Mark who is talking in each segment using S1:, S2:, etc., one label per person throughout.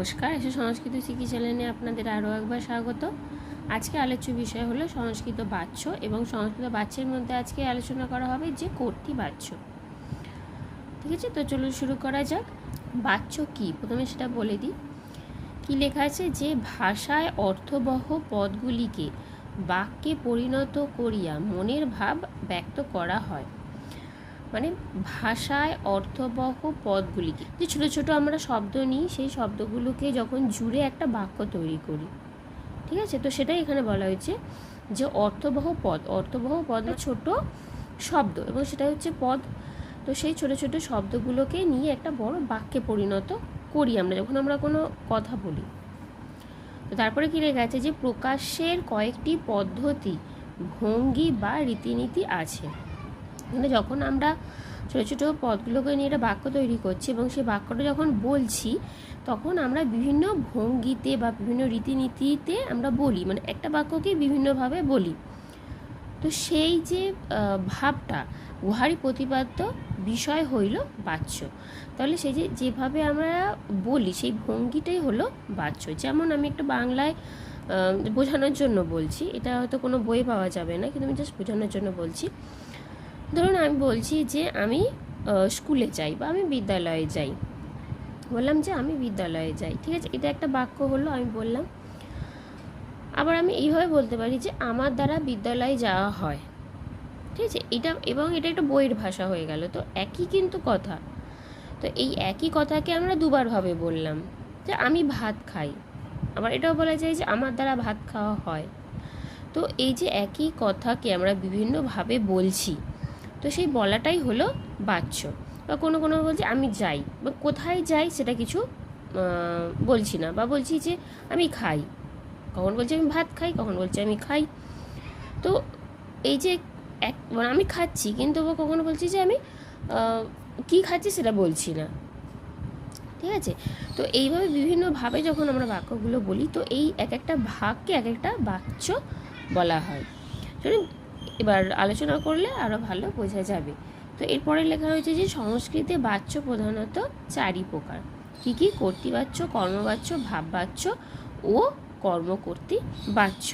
S1: নমস্কার, এসে সংস্কৃত শিখি চ্যানেলে আপনাদের আরও একবার স্বাগত। আজকে আলোচ্য বিষয় হলো সংস্কৃত বাচ্য এবং সংস্কৃত বাচ্যের মধ্যে আজকে আলোচনা করা হবে যে কর্তৃ বাচ্য। ঠিক আছে? তো চলুন শুরু করা যাক। বাচ্য কি? প্রথমে সেটা বলে দিই। কি লেখা আছে? যে ভাষায় অর্থবহ পদগুলিকে বাক্যে পরিণত করিয়া মনের ভাব ব্যক্ত করা হয়। মানে ভাষায় অর্থবহ পদগুলিকে। যে ছোটো ছোটো আমরা শব্দ নিই, সেই শব্দগুলোকে যখন জুড়ে একটা বাক্য তৈরি করি। ঠিক আছে? তো সেটাই এখানে বলা হয়েছে যে অর্থবহ পদ। অর্থবহ পদ ছোট শব্দ এবং সেটা হচ্ছে পদ। তো সেই ছোট ছোট শব্দগুলোকে নিয়ে একটা বড় বাক্যে পরিণত করি আমরা, যখন আমরা কোনো কথা বলি। তো তারপরে কী লেখা আছে? যে প্রকাশের কয়েকটি পদ্ধতি, ভঙ্গি বা রীতিনীতি আছে। মানে যখন আমরা ছোটো ছোটো পদগুলোকে নিয়ে একটা বাক্য তৈরি করছি এবং সেই বাক্যটা যখন বলছি, তখন আমরা বিভিন্ন ভঙ্গিতে বা বিভিন্ন রীতিনীতিতে আমরা বলি মানে একটা বাক্যকে বিভিন্নভাবে বলি। তো সেই যে ভাবটা, উহারই প্রতিপাদ্য বিষয় হইল বাচ্য। তাহলে সেই যে, যেভাবে আমরা বলি, সেই ভঙ্গিটাই হলো বাচ্য। যেমন আমি একটা বাংলায় বোঝানোর জন্য বলছি, এটা হয়তো কোনো বই পাওয়া যাবে না, কিন্তু আমি জাস্ট বোঝানোর জন্য বলছি। ধরুন আমি বলছি যে আমি স্কুলে যাই বা আমি বিদ্যালয়ে যাই। বললাম যে আমি বিদ্যালয়ে যাই, ঠিক আছে? এটা একটা বাক্য হলো, আমি বললাম। আবার আমি এইভাবে বলতে পারি যে আমার দ্বারা বিদ্যালয়ে যাওয়া হয়। ঠিক আছে? এটা, এবং এটা একটা বইয়ের ভাষা হয়ে গেল, তো একই কিন্তু কথা। তো এই একই কথাকে আমরা দুবারভাবে বললাম যে আমি ভাত খাই। আবার এটাও বলা যায় যে আমার দ্বারা ভাত খাওয়া হয়। তো এই যে একই কথাকে আমরা বিভিন্নভাবে বলছি তো সেই বলাটাই হলো বাচ্য। বা কোনো কোনো বলছে, আমি যাই। বা কোথায় যাই সেটা কিছু বলছি না। বা বলছি যে, আমি খাই। কখন বলছি, আমি ভাত খাই? কখন বলছি, আমি খাই। তো এই যে এক মানে আমি খাচ্ছি, কিন্তু কখনো বলছি যে, আমি কী খাচ্ছি সেটা বলছি না। ঠিক আছে? তো এইভাবে বিভিন্নভাবে যখন আমরা বাক্যগুলো বলি, তো এই এক একটা ভাগকে এক একটা বাচ্য বলা হয়। এবার আলোচনা করলে আরও ভালো বোঝা যাবে। তো এরপরে লেখা হয়েছে যে সংস্কৃতে বাচ্য প্রধানত চারি প্রকার। কী কী? কর্তৃবাচ্য, কর্মবাচ্য, ভাববাচ্য ও কর্মকর্তী বাচ্য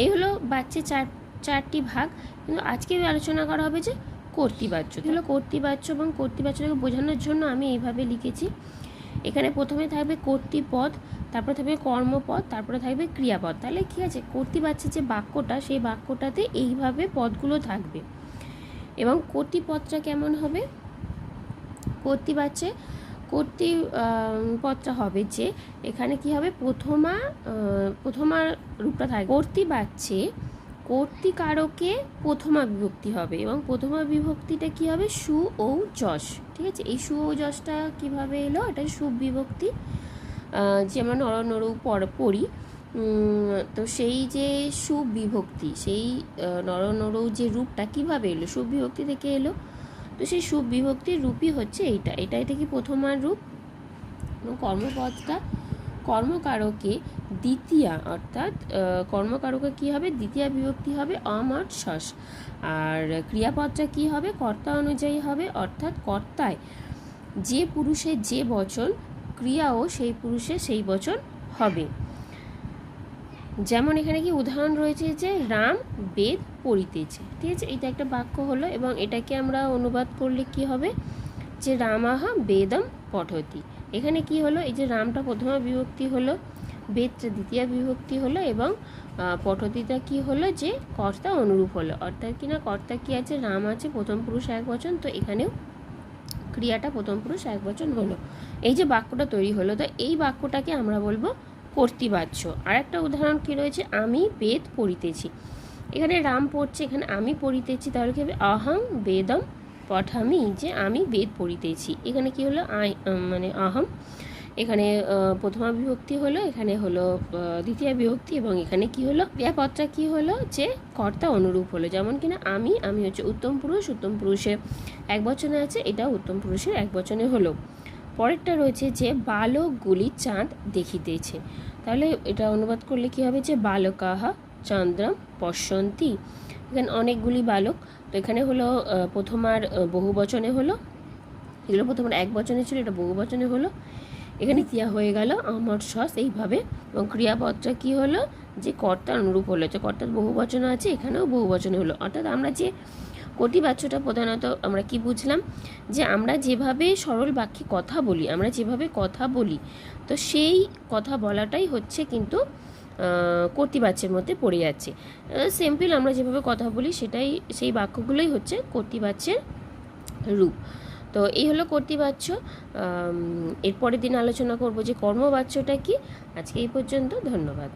S1: এই হলো বাচ্চের চার, চারটি ভাগ। কিন্তু আজকে আলোচনা করা হবে যে কর্তৃবাচ্য এগুলো কর্তৃবাচ্য এবং কর্তৃবাচ্যটাকে বোঝানোর জন্য আমি এইভাবে লিখেছি। এখানে প্রথমে থাকবে কর্তৃপদ তারপরে থাকবে কর্মপদ তারপরে থাকবে ক্রিয়াপদ। তাহলে কী আছে? কর্তৃবাচ্যের যে বাক্যটা সেই বাক্যটাতে এইভাবে পদগুলো থাকবে। এবং কর্তৃপদটা কেমন হবে? কর্তৃবাচ্যে কর্তৃ আহ, পদটা হবে যে এখানে কি হবে? প্রথমা প্রথমা রূপটা থাকবে। কর্তৃবাচ্যে কর্তৃকারকে প্রথমা বিভক্তি হবে এবং প্রথমা বিভক্তিটা কি হবে? সু ও যশ। ঠিক আছে? এই সু ও যশটা কীভাবে এলো? এটা সুবিভক্তি যে আমরা পর পড়ি তো সেই যে সুবিভক্তি সেই আহ, নর যে রূপটা কীভাবে এলো? সুবিভক্তি থেকে এলো। তো সেই সুবিভক্তির রূপই হচ্ছে এইটা। এটা এটা কি প্রথমার রূপ? এবং কর্মপদটা কর্মকারকে দ্বিতীয়া, অর্থাৎ কর্মকারকে কি হবে? দ্বিতীয় বিভক্তি হবে অম অর শস আর ক্রিয়াপদটা কি হবে? কর্তা অনুযায়ী হবে, অর্থাৎ কর্তায় যে পুরুষের যে বচন, ক্রিয়াও সেই পুরুষের সেই বচন হবে। যেমন এখানে কি উদাহরণ রয়েছে যে রাম বেদ পড়িতেছে। ঠিক আছে? এটা একটা বাক্য হলো এবং এটাকে আমরা অনুবাদ করলে কি হবে? যে রামাহা বেদম পঠতি। এখানে কি হলো? এই যে রামটা প্রথমা বিভক্তি হলো বেদটা দ্বিতীয় বিভক্তি হলো এবং পঠতিটা কি হলো যে কর্তা অনুরূপ হলো। অর্থাৎ কি না, কর্তা কি আছে, রাম আছে, প্রথম পুরুষ এক বচন, তো এখানেও ক্রিয়াটা প্রথম পুরুষ এক বচন হলো। এই যে বাক্যটা তৈরি হলো, তো এই বাক্যটাকে আমরা বলব কর্তৃবাচ্য। আর একটা উদাহরণ কি রয়েছে? আমি বেদ পড়িতেছি। এখানে রাম পড়ছে, এখানে আমি পড়িতেছি, তাহলে কি হবে? অহং বেদম পঠামি যে আমি বেদ পড়িতেছি। এখানে কি হলো? আই মানে আহম। এখানে প্রথমা বিভক্তি হলো, এখানে হলো দ্বিতীয় বিভক্তি এবং এখানে কি হলো? ক্রিয়াপদটা কি হলো? যে কর্তা অনুরূপ হলো। যেমন কিনা আমি আমি হচ্ছে উত্তম পুরুষ, উত্তম পুরুষের এক বচনে আছে এটা উত্তম পুরুষের এক বচনে হলো। পরেরটা রয়েছে যে বালকগুলি চাঁদ দেখিতেছে। তাহলে এটা অনুবাদ করলে কি হবে? যে বালকাহা চন্দ্রম পশ্যন্তি। এখানে অনেকগুলি বালক। তো এখানে হলো প্রথম আর বহু বচনে হলো। এগুলো প্রথমার এক বচনে ছিল, এটা বহু বচনে হলো। এখানে ক্রিয়া হয়ে গেল আমার সস এইভাবে। এবং ক্রিয়াপদটা কি হলো? যে কর্তার অনুরূপ হলো। যে কর্তার বহু বচন আছে, এখানেও বহু বচন হলো। অর্থাৎ আমরা যে কোটি বাচ্যটা প্রধানত আমরা কি বুঝলাম? যে আমরা যেভাবে সরল বাক্যে কথা বলি, আমরা যেভাবে কথা বলি, তো সেই কথা বলাটাই হচ্ছে কিন্তু কর্তৃবাচ্যের মধ্যে পড়ে যাচ্ছে। সিম্পল আমরা যেভাবে কথা বলি সেটাই, সেই বাক্যগুলোই হচ্ছে কর্তৃবাচ্যের রূপ। তো এই হলো কর্তৃবাচ্য এরপরের দিন আলোচনা করব যে কর্মবাচ্যটা কি। আজকে এই পর্যন্ত, ধন্যবাদ।